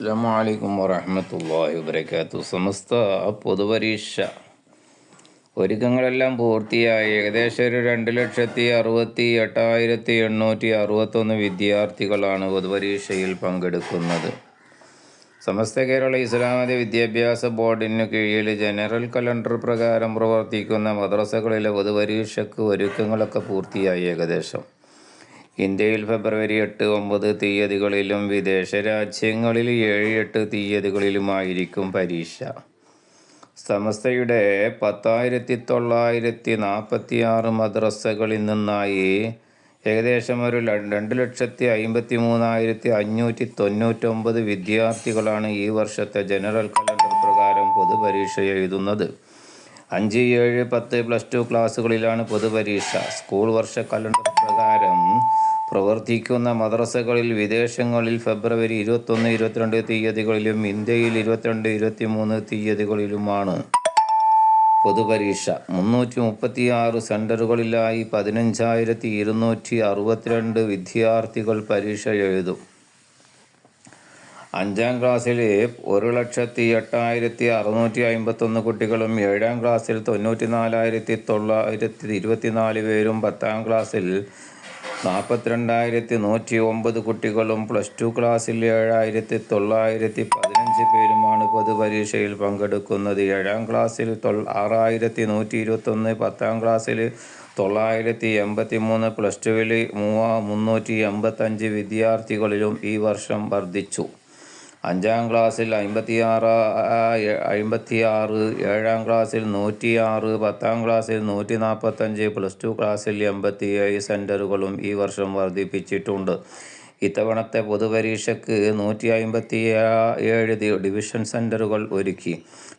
അസ്സാം വലൈക്കും വറഹമത്തല്ലാഹി വബർക്കാത്തു സമസ്ത പൊതുപരീക്ഷ. ഒരുക്കങ്ങളെല്ലാം പൂർത്തിയായി. ഏകദേശം ഒരു രണ്ട് ലക്ഷത്തി അറുപത്തി എട്ടായിരത്തി എണ്ണൂറ്റി അറുപത്തൊന്ന് വിദ്യാർത്ഥികളാണ് പൊതുപരീക്ഷയിൽ പങ്കെടുക്കുന്നത്. സമസ്ത കേരള ഇസ്ലാമിക വിദ്യാഭ്യാസ ബോർഡിന് കീഴിൽ ജനറൽ കലണ്ടർ പ്രകാരം പ്രവർത്തിക്കുന്ന മദ്രസകളിലെ പൊതുപരീക്ഷയ്ക്ക് ഒരുക്കങ്ങളൊക്കെ പൂർത്തിയായി ഏകദേശം. ഇന്ത്യയിൽ ഫെബ്രുവരി എട്ട് ഒമ്പത് തീയതികളിലും വിദേശ രാജ്യങ്ങളിൽ ഏഴ് എട്ട് തീയതികളിലുമായിരിക്കും പരീക്ഷ. സമസ്തയുടെ പത്തായിരത്തി തൊള്ളായിരത്തി നാൽപ്പത്തി ആറ് മദ്രസകളിൽ നിന്നായി ഏകദേശം ഒരു രണ്ട് ലക്ഷത്തി അമ്പത്തി മൂന്നായിരത്തി അഞ്ഞൂറ്റി തൊണ്ണൂറ്റൊമ്പത് വിദ്യാർത്ഥികളാണ് ഈ വർഷത്തെ ജനറൽ കലണ്ടർ പ്രകാരം പൊതുപരീക്ഷ എഴുതുന്നത്. അഞ്ച് ഏഴ് പത്ത് പ്ലസ് ടു ക്ലാസ്സുകളിലാണ് പൊതുപരീക്ഷ. സ്കൂൾ വർഷ കലണ്ടർ പ്രകാരം പ്രവർത്തിക്കുന്ന മദ്രസകളിൽ വിദേശങ്ങളിൽ ഫെബ്രുവരി ഇരുപത്തൊന്ന് ഇരുപത്തിരണ്ട് തീയതികളിലും ഇന്ത്യയിൽ ഇരുപത്തിരണ്ട് ഇരുപത്തിമൂന്ന് തീയതികളിലുമാണ് പൊതുപരീക്ഷ. മുന്നൂറ്റി മുപ്പത്തി ആറ് സെന്ററുകളിലായി പതിനഞ്ചായിരത്തി ഇരുന്നൂറ്റി അറുപത്തിരണ്ട് വിദ്യാർത്ഥികൾ പരീക്ഷ എഴുതും. അഞ്ചാം ക്ലാസ്സിൽ ഒരു ലക്ഷത്തി എട്ടായിരത്തി അറുന്നൂറ്റി അമ്പത്തൊന്ന് കുട്ടികളും ഏഴാം ക്ലാസ്സിൽ തൊണ്ണൂറ്റി നാലായിരത്തി തൊള്ളായിരത്തി ഇരുപത്തിനാല് പേരും പത്താം ക്ലാസ്സിൽ നാൽപ്പത്തിരണ്ടായിരത്തി നൂറ്റി ഒമ്പത് കുട്ടികളും പ്ലസ് ടു ക്ലാസ്സിൽ ഏഴായിരത്തി തൊള്ളായിരത്തി പതിനഞ്ച് പേരുമാണ് പൊതുപരീക്ഷയിൽ പങ്കെടുക്കുന്നത്. ഏഴാം ക്ലാസ്സിൽ തൊ ആറായിരത്തി നൂറ്റി ഇരുപത്തൊന്ന് പത്താം ക്ലാസ്സിൽ തൊള്ളായിരത്തി എൺപത്തി മൂന്ന് പ്ലസ് ടുവിൽ മൂവാ മുന്നൂറ്റി എൺപത്തഞ്ച് വിദ്യാർത്ഥികളിലും ഈ വർഷം വർദ്ധിച്ചു. അഞ്ചാം ക്ലാസ്സിൽ അമ്പത്തിയാറ് അമ്പത്തിയാറ് ഏഴാം ക്ലാസ്സിൽ നൂറ്റിയാറ് പത്താം ക്ലാസ്സിൽ നൂറ്റി നാൽപ്പത്തഞ്ച് പ്ലസ് ടു ക്ലാസ്സിൽ എൺപത്തിയേഴ് സെന്ററുകളും ഈ വർഷം വർദ്ധിപ്പിച്ചിട്ടുണ്ട്. ഇത്തവണത്തെ പൊതുപരീക്ഷയ്ക്ക് നൂറ്റി അമ്പത്തി ഏഴ് ഡിവിഷൻ സെന്ററുകൾ ഒരുക്കി.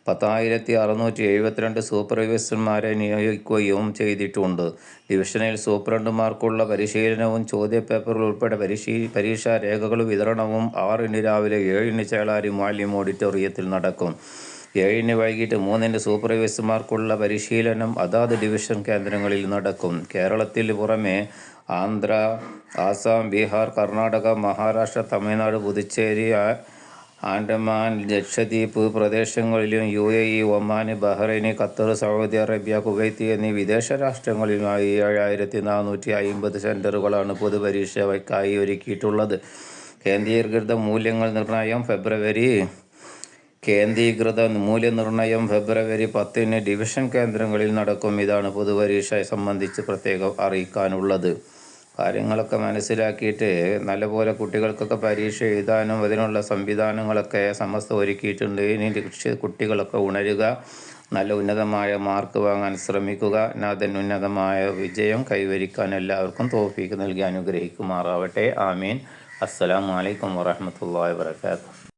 പത്തായിരത്തി അറുന്നൂറ്റി എഴുപത്തിരണ്ട് സൂപ്പർവൈസർമാരെ നിയോഗിക്കുകയും ചെയ്തിട്ടുണ്ട്. ഡിവിഷനിൽ സൂപ്രണ്ടുമാർക്കുള്ള പരിശീലനവും ചോദ്യപേപ്പറുകൾ ഉൾപ്പെടെ പരിശീ പരീക്ഷാ രേഖകൾ വിതരണവും ആറിന് രാവിലെ ഏഴിന് ചേളാരി മാലിന്യം ഓഡിറ്റോറിയത്തിൽ നടക്കും. ഏഴിന് വൈകിട്ട് മൂന്നിന് സൂപ്പർവൈസർമാർക്കുള്ള പരിശീലനം അതാത് ഡിവിഷൻ കേന്ദ്രങ്ങളിൽ നടക്കും. കേരളത്തിൽ പുറമെ ആന്ധ്ര ആസാം ബീഹാർ കർണാടക മഹാരാഷ്ട്ര തമിഴ്നാട് പുതുച്ചേരി ആൻഡമാൻ ലക്ഷദ്വീപ് പ്രദേശങ്ങളിലും U A E Oman Bahrain Qatar Saudi Arabia Kuwait എന്നീ വിദേശ രാഷ്ട്രങ്ങളിലുമായി ഏഴായിരത്തി നാനൂറ്റി അമ്പത് സെന്ററുകളാണ് പൊതുപരീക്ഷയ്ക്കായി ഒരുക്കിയിട്ടുള്ളത്. കേന്ദ്രീകൃത മൂല്യങ്ങൾ നിർണയം ഫെബ്രുവരി കേന്ദ്രീകൃത മൂല്യനിർണയം ഫെബ്രുവരി പത്തിന് ഡിവിഷൻ കേന്ദ്രങ്ങളിൽ നടക്കും. ഇതാണ് പൊതുപരീക്ഷയെ സംബന്ധിച്ച് പ്രത്യേകം അറിയിക്കാനുള്ളത്. കാര്യങ്ങളൊക്കെ മനസ്സിലാക്കിയിട്ട് നല്ലപോലെ കുട്ടികൾക്കൊക്കെ പരീക്ഷ എഴുതാനും അതിനുള്ള സംവിധാനങ്ങളൊക്കെ സമസ്ത ഒരുക്കിയിട്ടുണ്ട്. ഇനി കുട്ടികളൊക്കെ ഉണരുക. നല്ല ഉന്നതമായ മാർക്ക് വാങ്ങാൻ ശ്രമിക്കുക. നാഥൻ ഉന്നതമായ വിജയം കൈവരിക്കാൻ എല്ലാവർക്കും തോഫീക്ക് നൽകി അനുഗ്രഹിക്കുമാറാവട്ടെ. ആമീൻ. അസ്സലാമലൈക്കും വാഹമത്തല്ലാ വാത്തു